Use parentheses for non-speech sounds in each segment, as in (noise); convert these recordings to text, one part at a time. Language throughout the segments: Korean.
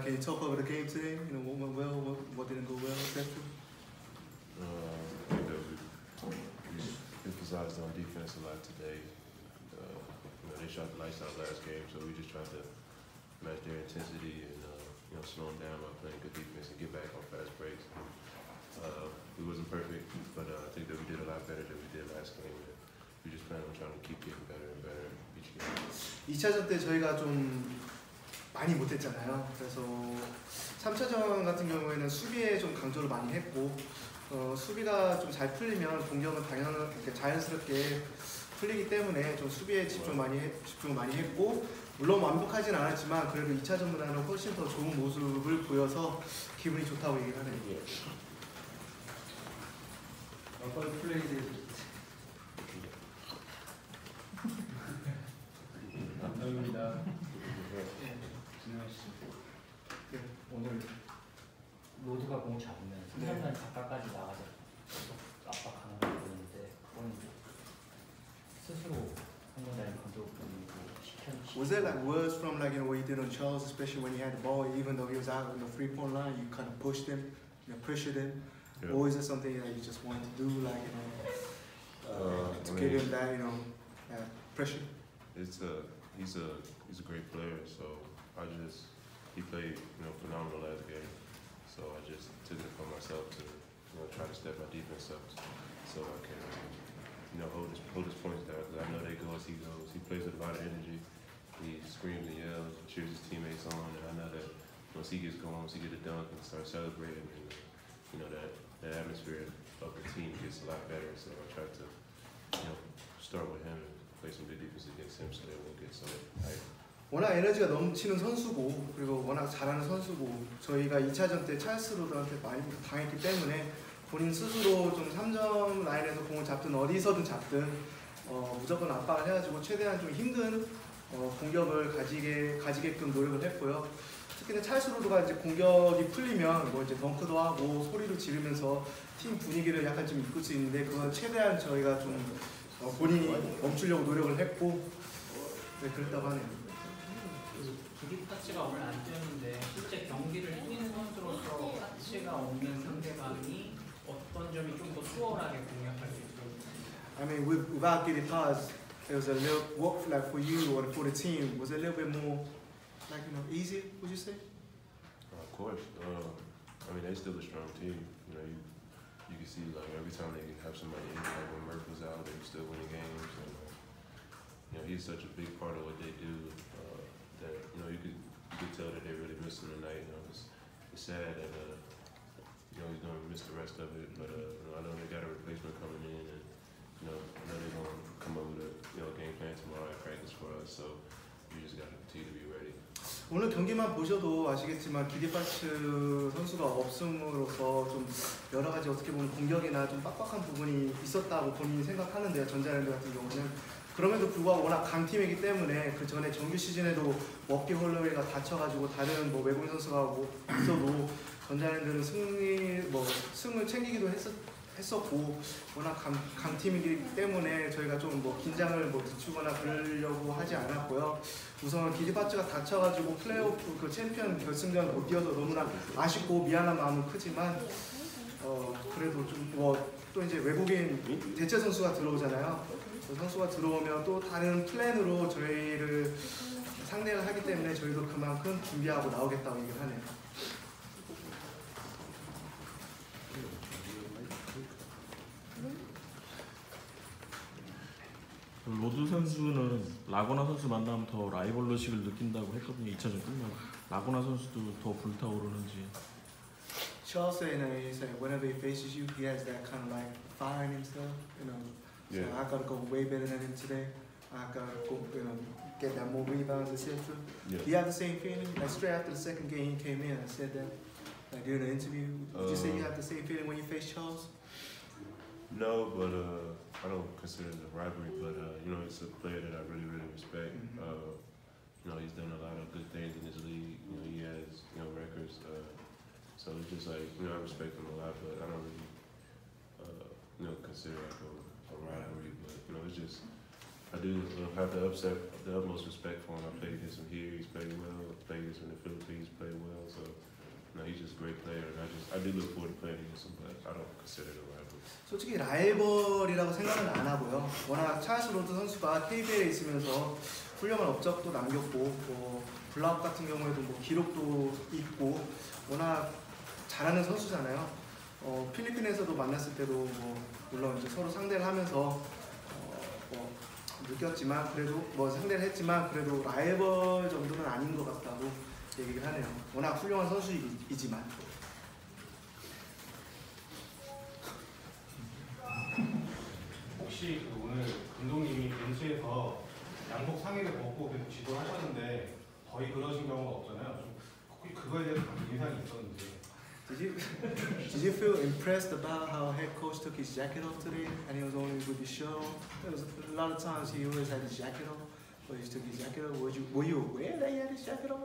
can you talk over the game today? You know, what went well, what, what didn't go well, etc. Uh, I think that we, we emphasized on defense a lot today. Uh, you know, they shot the lights out last game, so we just tried to match their intensity and uh, you know slow them down by playing good defense and get back on fast breaks. Uh, we wasn't perfect, but uh, I think that we did a lot better than we did last game. And we just plan on trying to keep getting better and better each game. 2차전 때 저희가 좀 많이 못했잖아요. 그래서 3차전 같은 경우에는 수비에 좀 강조를 많이 했고 어, 수비가 좀 잘 풀리면 공격은 당연 이렇게 자연스럽게 풀리기 때문에 좀 수비에 집중 많이 해, 집중을 많이 했고 물론 완벽하진 않았지만 그래도 2차전보다는 훨씬 더 좋은 모습을 보여서 기분이 좋다고 얘기를 하네요. 어떤 플레이들 감사합니다. 오늘 로드가 공 잡으면 네. 상대방 가까까지 나가서 계속 압박하는 거 보는데 그건 스스로 상대방의 감독 보이고 시켜 Was there like words from like you know what you did on Charles, especially when he had the ball, even though he was out on the three point line, you kind of pushed him, you know, pressured him, Yeah. or is it something that you just wanted to do, like you know, uh, Uh, to I give mean- him that you know that pressure? It's a he's a he's a great player. So I just he played you know phenomenal last game. So I just took it upon myself to you know try to step my defense up so I can you know hold his hold his points down because I know they go as he goes. He plays with a lot of energy. He screams and yells, and cheers his teammates on, and I know that once he gets going, once he gets a dunk and start celebrating, and you know that that atmosphere of the team gets a lot better. So I try to you know start with him and play some good defense against him so they won't get so hyped. 워낙 에너지가 넘치는 선수고 그리고 워낙 잘하는 선수고 저희가 2차전 때 찰스 로드한테 많이 당했기 때문에 본인 스스로 좀 3점 라인에서 공을 잡든 어디서든 잡든 어, 무조건 압박을 해가지고 최대한 좀 힘든 어, 공격을 가지게 가지게끔 노력을 했고요. 특히나 찰스 로드가 이제 공격이 풀리면 뭐 이제 덩크도 하고 소리도 지르면서 팀 분위기를 약간 좀 이끌 수 있는데 그건 최대한 저희가 좀 어, 본인이 멈추려고 노력을 했고 네, 그랬다고 하네요. 기립 타치가 오늘 안 뛰었는데 실제 경기를 뛰는 선수로서 타치가 없는 상대방이 어떤 점이 좀 더 수월하게 공략할 수 있도록 I mean, with, without getting past, it was a little what like for you or for the team was it a little bit more like you know easy. Would you say? Uh, of course, uh, I mean they still a strong team. You know, you you can see like every time they have somebody in, like when Murph was out, they were still winning games. And, uh, you know, he's such a big part of what they do uh, that you Know you could you could tell that they really miss him tonight. You know, it's, it's sad that uh, you know he's gonna miss the rest of it, but uh, you know, I know they got a replacement coming in, and you know I know they're gonna come up with a you know game plan tomorrow at practice for us. So you just gotta continue to be ready. 오늘 경기만 보셔도 아시겠지만 기디파츠 선수가 없음으로써 좀 여러 가지 어떻게 보면 공격이나 좀 빡빡한 부분이 있었다고 본인이 생각하는데요. 전자랜드 같은 경우는 그럼에도 불구하고 워낙 강팀이기 때문에 그 전에 정규 시즌에도 워키 홀로웨이가 다쳐가지고 다른 뭐 외국인 선수가 뭐 있어도 전자랜드는 승리 뭐 승을 챙기기도 했었, 했었고 워낙 강, 강팀이기 때문에 저희가 좀 뭐 긴장을 뭐 늦추거나 그러려고 하지 않았고요. 우선 기디파츠가 다쳐가지고 플레이오프 그 챔피언 결승전 못 뛰어서 너무나 아쉽고 미안한 마음은 크지만 어 그래도 좀 뭐 또 이제 외국인 대체 선수가 들어오잖아요. 그 선수가 들어오면 또 다른 플랜으로 저희를 상대를 하기 때문에 저희도 그만큼 준비하고 나오겠다고 얘기를 하네요. 로드 선수는 라고나 선수 만나면 더 라이벌러식을 느낀다고 했거든요. 2차전 끝나고 라고나 선수도 더 불타오르는지 Charles said, you know, he said whenever he faces you, he has that kind of like fire in himself, you know. So Yeah. I gotta go way better than him today. I gotta go, you know, get that more rebounds, etc. Yeah. Do you have the same feeling? Like straight after the second game, he came in and said that, like during the interview. Did you say you Uh, have the same feeling when you face Charles? No, but uh, I don't consider it a rivalry. But uh, you know, it's a player that I really, really respect. Mhm. Uh, you know, he's done a lot of good things in this league. You know, he has you know records. Uh, so it's just like you know, I respect him a lot, but I don't really uh, you know consider it like rivalry. But you know, it's just I do uh, have the upset, the utmost respect for him. I played against him here. He's played well. Played against him in the Philippines. Played well. So, no, he's just a great player. And I just, I do look forward to playing against him, but I don't consider it a rival. 솔직히 라이벌이라고 생각은 안 하고요. 워낙 찰스 로드 선수가 KBL에 있으면서 훌륭한 업적도 남겼고, 뭐 블락 같은 경우에도 뭐 기록도 있고, 워낙 잘하는 선수잖아요. 어, 필리핀에서도 만났을 때도 뭐 물론 이제 서로 상대를 하면서 어, 뭐 느꼈지만 그래도 뭐 상대를 했지만 그래도 라이벌 정도는 아닌 것 같다고 얘기를 하네요. 워낙 훌륭한 선수이지만. 혹시 그 오늘 감독님이 벤치에서 양복 상의를 벗고 계속 지도하셨는데 거의 그러신 경우가 없잖아요. 좀 혹시 그거에 대해서 인상이 있었는지. Did you, (laughs) did you feel impressed about how head coach took his jacket off today and he was only with the shirt on? There was a lot of times he always had his jacket on, but he took his jacket off. Were you, were you aware that he had his jacket on?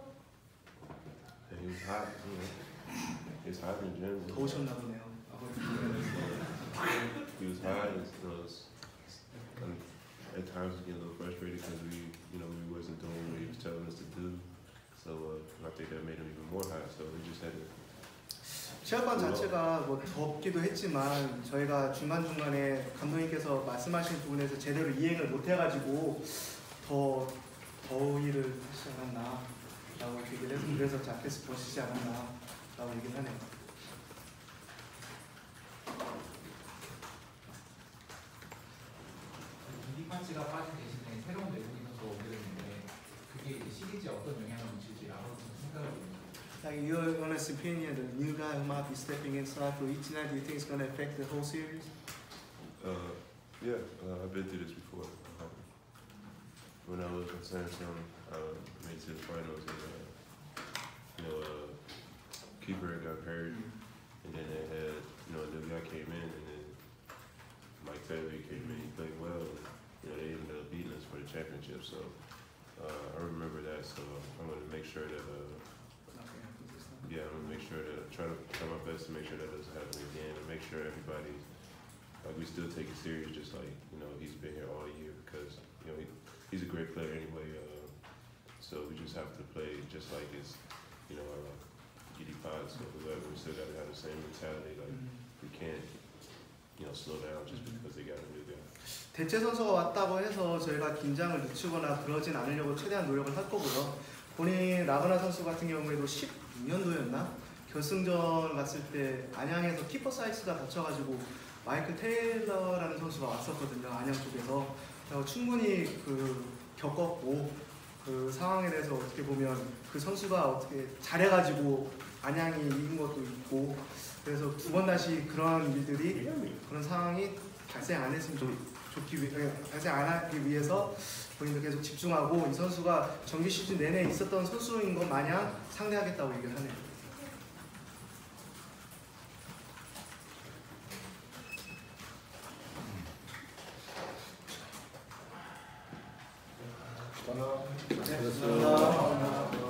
Yeah, he was hot, you know. He was hot in general. gym. Coach will never know. He was hot, and you was, and um, at times we get a little frustrated because we, you know, we wasn't doing what he was telling us to do. So uh, I think that made him even more hot. So we just had to 체육관 자체가 뭐 덥기도 했지만 저희가 중간 중간에 감독님께서 말씀하신 부분에서 제대로 이행을 못 해가지고 더 더위를 하시지 않았나 라고 얘기를 해서 그래서 자켓을 벗으시지 않았나 라고 얘기를 하네요. 리파치가 빠진 대신에 새로운 외국인 선수가 오게 됐는데 그게 이제 시리즈에 어떤 영향을 미칠지라고 생각을 합니다. Like your honest opinion, the new guy who might be stepping inside for each night, do you think it's going to affect the whole series? Uh, yeah, uh, I've been through this before. Um, when I was in San Antonio, uh, made it to the finals, and uh, you know, uh, keeper got hurt, and then they had, you know, a new guy came in, and then Mike Taylor came in. He played well. And, you know, they ended up beating us for the championship. So uh, I remember that. So I'm going to make sure that, uh, yeah, I'm going to make sure that try to try my best to make sure that doesn't happen again, and make sure everybody like we still take it serious, just like you know he's been here all year because you know he, he's a great player anyway. Uh, so we just have to play just like his, you know, uh, GD Pods or whoever. We still got to have the same mentality. Like we can't, you know, slow down just because they got a new guy. 대체 선수가 왔다고 해서 저희가 긴장을 늦추거나 그러진 않으려고 최대한 노력을 할 거고요. 본인 라그나 선수 같은 경우에도 16년도였나 결승전 갔을 때 안양에서 키퍼 사이스가 다쳐가지고 마이클 테일러라는 선수가 왔었거든요. 안양 쪽에서 충분히 그 겪었고 그 상황에 대해서 어떻게 보면 그 선수가 어떻게 잘해가지고 안양이 이긴 것도 있고 그래서 두 번 다시 그런 일들이 그런 상황이 발생 안 했으면 좋, 좋기 위해 발생 안 하기 위해서 본인도 계속 집중하고 이 선수가 정규 시즌 내내 있었던 선수인 것 마냥 상대하겠다고 얘기를 하네요. Pranav. Pranav.